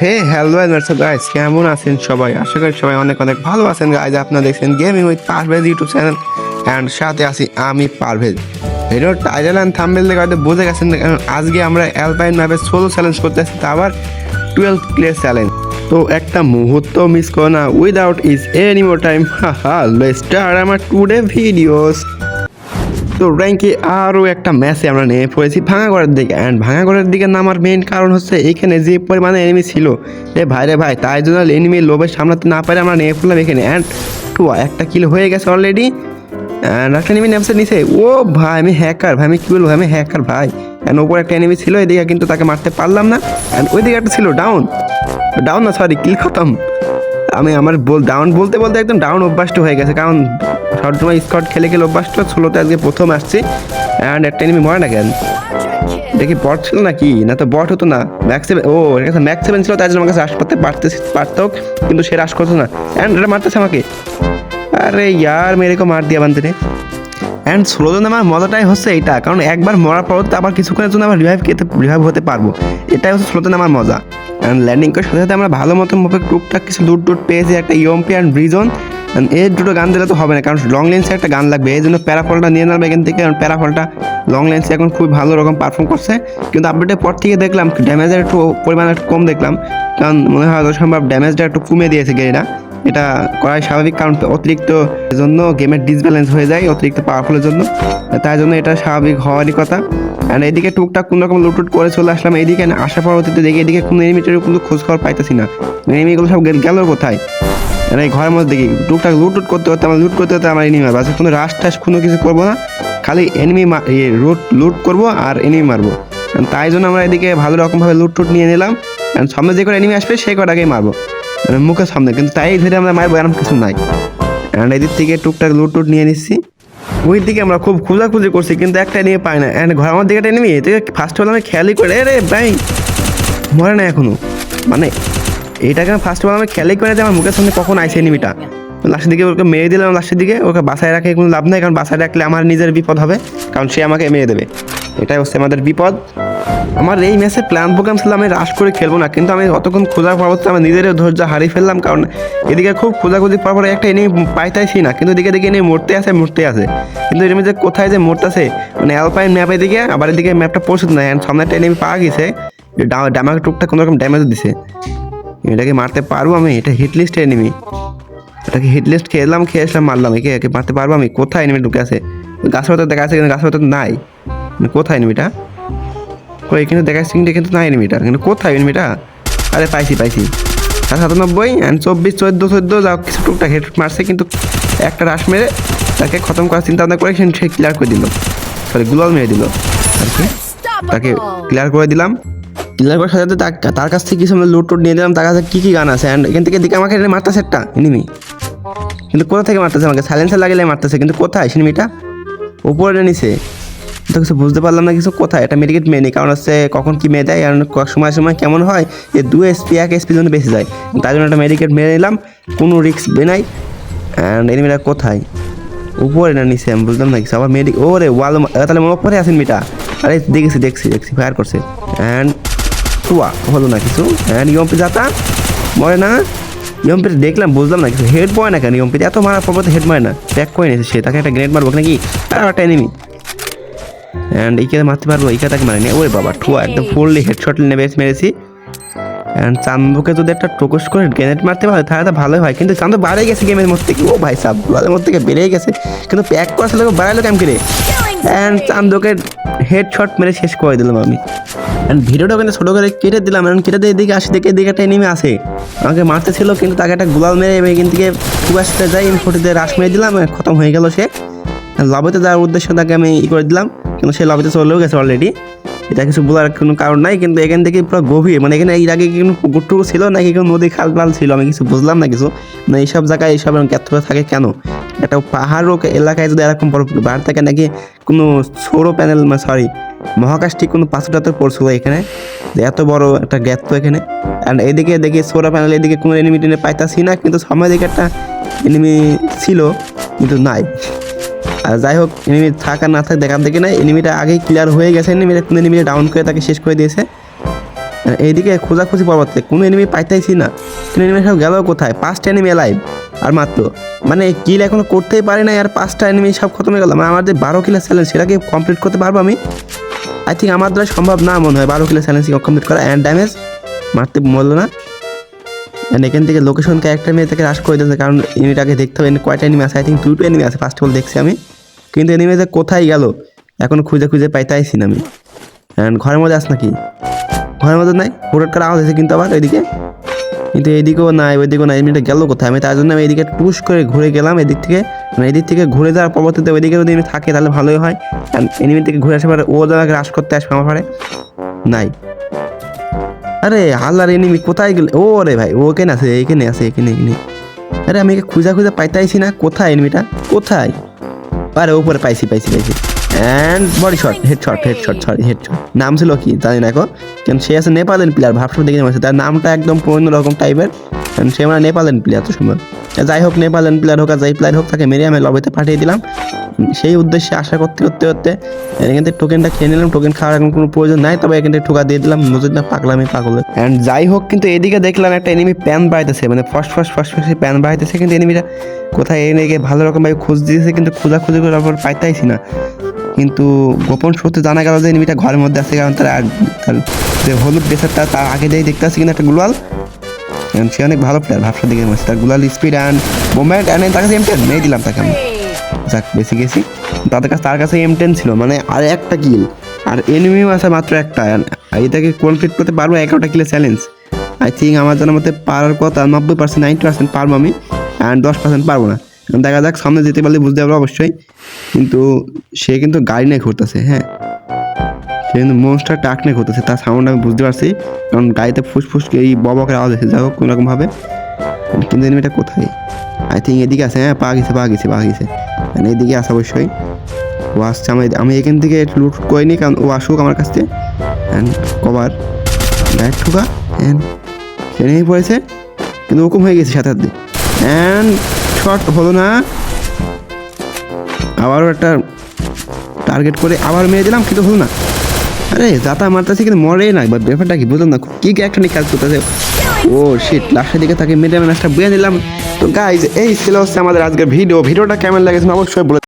Hey hello and guys কেমন আছেন সবাই? আশা করি সবাই অনেক অনেক ভালো আছেন গাইজ আপনারা দেখছেন gaming with Parvez YouTube channel and সাথে আছি আমি Parvez video title and thumbnail দেখে হয়তো বুঝে গেছেন কারণ আজকে আমরা অ্যালপাইন ম্যাপে সোলো চ্যালেঞ্জ করতে আসছি, তা আবার টুয়েলভ প্লে চ্যালেঞ্জ তো একটা মুহূর্ত মিস করো না without is any more time হা হা স্টার আমার টুডে ভিডিওস তো র্যাঙ্কে আরও একটা ম্যাচে আমরা নেমে পড়েছি ভাঙাগড়ের দিকে। অ্যান্ড ভাঙাগড়ের দিকে নামার মেইন কারণ হচ্ছে এখানে যে পরিমাণে এনিমি ছিল। এ ভাই রে ভাই, তাই জন্য এনিমির লোভে সামলাতে না পারে আমরা নেমে পড়লাম এখানে। অ্যান্ড টু একটা কিল হয়ে গেছে অলরেডি অ্যান্ড একটা এনিমি নেমছে নিচে। ও ভাই, আমি হ্যাকার ভাই, আমি কী বলব, আমি হ্যাকার ভাই। অ্যান্ড ওপর একটা এনিমি ছিল, এদিকে কিন্তু তাকে মারতে পারলাম না। অ্যান্ড ওইদিকে একটা ছিল ডাউন ডাউন না সরি কিল খতম। আমি আমার বল ডাউন বলতে বলতে একদম ডাউন অভ্যাসটা হয়ে গেছে। কারণ সবসময় স্কট খেলে খেলে অভ্যাসটা ষোলোতে আজকে প্রথম আসছে অ্যান্ড একটা এনিমি মরে না কেন? দেখি বট ছিল নাকি? না তো বট হতো না। ম্যাক্স ও, এর কাছে ম্যাক্স সেভেন ছিল, তাই জন্য আমার কাছে রাশ করতে পারতে পারতো, কিন্তু সে রাশ করতো না। অ্যান্ড এটা মারতেছে আমাকে। আরে ইয়ার, মেরে কো মার দিয়ে বান্ধে রে। অ্যান্ড ষোলো জন আমার মজাটাই হচ্ছে এটা কারণ একবার মরার পর তো আবার কিছুক্ষণের জন্য আবার রিভাইভ খেতে রিভাইভ হতে পারব। এটাই হচ্ছে ষোলো জন আমার মজা। ল্যান্ডিং করার সাথে সাথে আমরা ভালো মতো মুখে টুকটাক কিছু লুট টুট পেয়েছি, একটা ইয়ম্পি অ্যান্ড ব্রিজন এর দুটো গান দিলে তো হবে না, কারণ লং লেন্সে একটা গান লাগবে, এই জন্য প্যারাফলটা নিয়ে নেবে এখান থেকে, কারণ প্যারাফলটা লং লেন্সে এখন খুব ভালো রকম পারফর্ম করছে। কিন্তু আপডেটের পর থেকে দেখলাম ড্যামেজের একটু পরিমাণ একটু কম দেখলাম, কারণ মনে হয় সম্ভব ড্যামেজটা একটু কমে দিয়েছে গেরিনা এটা করাই স্বাভাবিক, কারণ অতিরিক্ত জন্য গেমের ডিসব্যালেন্স হয়ে যায়, অতিরিক্ত পাওয়ারফুলের জন্য। তাই জন্য এটা স্বাভাবিক হওয়ারই কথা। অ্যান্ড এদিকে টুকটাক কোনো রকম লুটুট করে চলে আসলাম। এইদিকে আসার পরবর্তীতে দেখি এদিকে কোনো এনিমিটার কোনো খোঁজ খবর পাইতেছি না। এনিমিগুলো সব গেল কোথায়? আর এই ঘরের মধ্যে দেখি টুকটাক লুটুট করতে করতে আমার লুট করতে করতে আমার এনিমি মারবো। আজকে কোনো রাশ টাশ কোনো কিছু করব না। খালি এনিমি রুট লুট করব আর এনিমি মারবো। তাই জন্য আমরা এদিকে ভালো রকমভাবে লুট টুট নিয়ে নিলাম। সামনে যে করে এনিমি আসবে, সেই কটাকেই মারবো। মানে মুখের সামনে। কিন্তু তাই ধরে আমরা মারবো, এরকম কিছু নাই। অ্যান্ড এদিক থেকে টুকটাক লুট টুট নিয়ে নিচ্ছি। ওই দিকে আমরা খুব খোঁজাখুঁজি করছি, কিন্তু একটা নিয়ে পাই না। অ্যান্ড ঘর আমার দিকে একটা নিবি? তুই ফার্স্ট হলে আমি খেয়ালই করে রে ভাই, মরে না এখনও। মানে এটাকে আমি ফার্স্ট অল আমি খেয়ালই করে যে আমার মুখের সামনে কখন আইসে নিবিটা। লাস্টের দিকে ওকে মেরে দিলাম, লাস্টের দিকে ওকে বাসায় রাখে কোনো লাভ নাই, কারণ বাসায় রাখলে আমার নিজের বিপদ হবে, কারণ সে আমাকে মেরে দেবে। এটাই হচ্ছে আমাদের বিপদ। আমার এই ম্যাচে প্ল্যান প্রোগ্রাম ছিল আমি রাশ করে খেলব না, কিন্তু আমি অতক্ষণ খোঁজার পরবর্তী আমি নিজেরও ধৈর্য হারিয়ে ফেললাম, কারণ এদিকে খুব খোঁজাখুঁজি পর পরে একটা এনিমি পাইতাইছি না, কিন্তু এদিকে দেখে এনে মরতে আছে মরতে আছে। কিন্তু এনিমি যে কোথায় যে মরতেছে মানে অ্যালপাইন ম্যাপের দিকে, আবার এদিকে ম্যাপটা পৌঁছতে না সামনে একটা এনিমি পাওয়া গেছে ডামাকে টুকটা কোনো রকম ড্যামেজ দিছে। এটাকে মারতে পারব আমি, এটা হিট লিস্ট এনিমি এটাকে হিটলিস্ট লিস্ট খেলাম খেয়েছিলাম মারলাম, একে একে মারতে পারব আমি, কোথায় এনিমি ঢুকে আছে? গাছের ভেতর দেখা আছে, কিন্তু গাছের ভেতর নাই। কোথায় এনিমিটা কই, এখানে দেখা যাচ্ছে কিন্তু কিন্তু নাই এনিমিটা কিন্তু কোথায় এনিমিটা আরে পাইছি পাইছি। আর সাতানব্বই অ্যান্ড চব্বিশ, চোদ্দ চোদ্দ, যা কিছু টুকটাক হেড মারছে, কিন্তু একটা রাশ মেরে তাকে খতম করার চিন্তা ভাবনা করে সে ক্লিয়ার করে দিল। সরি গুলাল মেরে দিল। আর কি? তাকে ক্লিয়ার করে দিলাম। ক্লিয়ার করার সাথে সাথে তার- কাছ থেকে কিছু লুট টুট নিয়ে দিলাম তার কাছে কী কী গান আছে? অ্যান্ড এখান থেকে দিকে আমাকে এটা মারতেছে একটা। এনিমি কিন্তু কোথা থেকে মারতেছে আমাকে? সাইলেন্সার লাগিয়ে মারতেছে। কিন্তু কোথায়? সিনেমিটা উপরে নিচে তো কিছু বুঝতে পারলাম না কিছু কোথায়। এটা মেডিকেট মেয়ে কারণ হচ্ছে কখন কি মেয়ে দেয়, কারণ সময় সময় কেমন হয় যে দু এসপি এক এসপি জন্য বেশি যায়। তাই জন্য একটা মেডিকেট মেরে নিলাম, কোনো রিস্ক বেনাই অ্যান্ড এনিমিটা কোথায়? উপরে না নিচে, আমি বুঝলাম না কিছু। আবার মেডিক ও রে ওয়াল তাহলে মনে পরে আসেন মিটা আরে, দেখেছি, দেখছি দেখছি ফায়ার করছে। অ্যান্ড টুয়া হলো না কিছু। অ্যান্ড ইয়ম্পি যাতা, মরে না। ইয়ম্পির দেখলাম, বুঝলাম না কিছু। হেড পয় না কেন? ইয়ম্পির এত মারা পর হেড মারে না। ব্যাক করে নিয়েছে সে, তাকে একটা গ্রেনেড মারবো নাকি? আর একটা এনিমি অ্যান্ড এইকে মারতে পারব এইকে তাকে মারেনি। ওরে বাবা ঠুয়া একদম ফুললি হেডশট নেবে মেরেছি। অ্যান্ড চান্দুকে যদি একটা টোকস করে গ্রেনেড মারতে পারে তাহলে তো ভালোই হয়। কিন্তু চান্দু বাড়ে গেছে গেমের মধ্যে থেকে। ও ভাই গুলাদের মধ্যে থেকে বেড়ে গেছে। কিন্তু প্যাক করা ছিল বাড়ালো কেমন করে? অ্যান্ড চান্দুকে হেডশট মেরে শেষ করে দিলাম আমি। অ্যান্ড ভিডিওটা ওখানে ছোটো করে কেটে দিলাম। অ্যান্ড কেটে দিয়ে এদিকে আসি দেখে এদিকে একটা এনিমে আসে। আমাকে মারতে ছিল কিন্তু তাকে একটা গুলাল মেরে এখান থেকে খুব আসতে যাই আমি ফটিতে রাশ মেরে দিলাম খতম হয়ে গেল সে। লবিতে যাওয়ার উদ্দেশ্য তাকে আমি ই করে দিলাম। কিন্তু সে লবিতে চলেও গেছে অলরেডি এটা কিছু বলার কোনো কারণ নাই, কিন্তু এখান থেকে পুরো গভীর মানে এখানে এর আগে কোনো পুকুর টুকুর ছিল নাকি কোনো নদী খাল পাল ছিল? আমি কিছু বুঝলাম না কিছু। মানে এইসব জায়গায় এইসব গ্যাত থাকে কেন? একটা পাহাড় এলাকায় যদি এরকম বড় পাহাড় থাকে নাকি কোনো সৌর প্যানেল মানে সরি মহাকাশ ঠিক কোনো টাথর পড়ছিল এখানে? এত বড় একটা গ্যাপ তো এখানে। অ্যান্ড এদিকে দেখি সোলার প্যানেল এদিকে কোনো এনিমি টেনে পাইতাছি না, কিন্তু সময় দিকে একটা এনিমি ছিল, কিন্তু নাই। যাই হোক এনিমি থাক আর না থাক দেখার দেখে না এনিমিটা আগেই ক্লিয়ার হয়ে গেছে। এনিমিটা কোনো এনিমিটা ডাউন করে তাকে শেষ করে দিয়েছে। এইদিকে খোঁজাখুঁজি পর্বতে কোনো এনিমি পাইতেছি না। কোনো এনিমি সব গেল কোথায়? পাঁচটা এনিমি লাইভ আর মাত্র। মানে কিল এখনও করতেই পারি না আর পাঁচটা এনিমি সব খতম হয়ে গেল। মানে আমাদের বারো কিলো চ্যালেঞ্জ সেটাকে কমপ্লিট করতে পারব আমি? আই থিঙ্ক আমার দ্বারা সম্ভব না মনে হয় বারো কিলো চ্যালেঞ্জ কমপ্লিট করা। অ্যান্ড ড্যামেজ মারতে বলল না। And এখান থেকে লোকেশন ক্যারেক্টার মেয়ে থেকে হ্রাস করে দিয়েছে, কারণ এনিমিটাকে দেখতে হবে। কয়টা এনিমি আছে? আই থিঙ্ক দুটো এনিমি আছে। ফার্স্ট অফ অল দেখছি আমি। কিন্তু এনিমি যে কোথায় গেল, এখন খুঁজে খুঁজে পাইতাইছি না আমি। ঘরের মধ্যে আস নাকি? ঘরের মধ্যে নাই, হুটহাট করে আওয়াজ হয়েছে কিন্তু আবার ওইদিকে। কিন্তু এইদিকেও নাই, ওইদিকেও নাই এমনিটা গেল কোথায়? আমি তার জন্য আমি এদিকে টুস করে ঘুরে গেলাম, এদিক থেকে মানে এদিক থেকে ঘুরে যাওয়ার পরবর্তীতে ওইদিকে যদি থাকে তাহলে ভালোই হয়। এনিমি থেকে ঘুরে আসে পারে ও জায়গাকে হ্রাস করতে আসবে আমার পারে নাই। আরে হাল্লার এনিমি কোথায় গেলে? ও রে ভাই, ও কেন আছে, এখানে আছে, এখানে এখানে। আরে আমি খুঁজা খুঁজে পাইতাইছি না কোথায় এনিমিটা কোথায়? আরে, উপরে পাইছি পাইছি পাইছি। And body shot head shot head shot sorry head shot নাম ছিল কি, জানি না এখন কেন সে আছে নেপালের প্লেয়ার ভাবসাব দেখে নেমেছে তার নামটা একদম অন্য রকম টাইপের কারণ সে মানে নেপালের প্লেয়ার তো সময় যাই হোক, নেপালের প্লেয়ার হোক আর যাই প্লেয়ার হোক, তাকে মেরে আমি লবিতে পাঠিয়ে দিলাম। সেই উদ্দেশ্যে আশা করতে করতে করতে এখান থেকে টোকেনটা খেয়ে নিলাম টোকেন খাওয়ার এখন কোনো প্রয়োজন নাই, তবে এখান থেকে ঠোকা দিয়ে দিলাম নজর না পাগলামি পাগল। অ্যান্ড যাই হোক, কিন্তু এদিকে দেখলাম একটা এনিমি প্যান বাড়াইতেছে মানে first first first first pan বাড়াইতেছে, কিন্তু এনিমিটা কোথায় এনে গিয়ে ভালো রকমভাবে খোঁজ দিয়েছে, কিন্তু খোঁজা খুঁজে করে তারপর পাইতাইছি না। কিন্তু গোপন সূত্রে জানা গেল যে এনিমিটা ঘরের মধ্যে আছে, কারণ তার হলুদ ড্রেসারটা তার আগে যেই দেখতে আসছি কিন্তু একটা গ্লোয়াল সে অনেক ভালো প্লেয়ার ভাবসা দিকে মাসে তার গুলাল স্পিড অ্যান্ড মুভমেন্ট অ্যান্ড তার কাছে এম টেন মেয়ে দিলাম তাকে আমি। যাক বেশি গেছি। তাদের কাছে, তার কাছে এম টেন ছিল মানে আর একটা কিল আর এনিমিও আছে মাত্র একটা এটাকে কমপ্লিট করতে পারব এগারোটা কিলের চ্যালেঞ্জ আই থিঙ্ক আমার জানার মতে পারার কথা নব্বই পার্সেন্ট নাইনটি পার্সেন্ট পারব আমি অ্যান্ড দশ পার্সেন্ট পারব না। দেখা যাক, সামনে যেতে পারলে বুঝতে পারব অবশ্যই। কিন্তু সে কিন্তু গাড়ি নিয়ে ঘুরতেছে হ্যাঁ। সে কিন্তু মনস্টার টাক নিয়ে ঘুরতেছে, তার সাউন্ড আমি বুঝতে পারছি, কারণ গাড়িতে ফুসফুস এই ববকের আওয়াজ এসে যাই হোক, কোনোরকমভাবে। কিন্তু এনিমিটা কোথায়? আই থিঙ্ক এদিকে আছে হ্যাঁ পা গেছে পা গেছে পা গেছে। মানে এদিকে আসে অবশ্যই। ও আসছে, আমি আমি এখান থেকে লুট করিনি, কারণ ও আসুক আমার কাছ থেকে। অ্যান্ড কভার ডাইরেক্ট ঠুকা অ্যান্ড নেমে পড়েছে, কিন্তু ওরকম হয়ে গেছে সাথে সাথে। অ্যান্ড শর্ট হলো না। আবারও একটা টার্গেট করে আবার মেরে দিলাম, কিন্তু হলো না। আরে দাতা মারতেছে কিন্তু মরে না এবার ব্যাপারটা কি বুঝলাম না, কি একটা কাজ করতেছে। ও শিট লাস্টের দিকে তাকে মেরে ম্যাচটা বুঝে নিলাম। তো গাইজ এই ছিল হচ্ছে আমাদের আজকের ভিডিও ভিডিওটা কেমন লাগেছে অবশ্যই বলে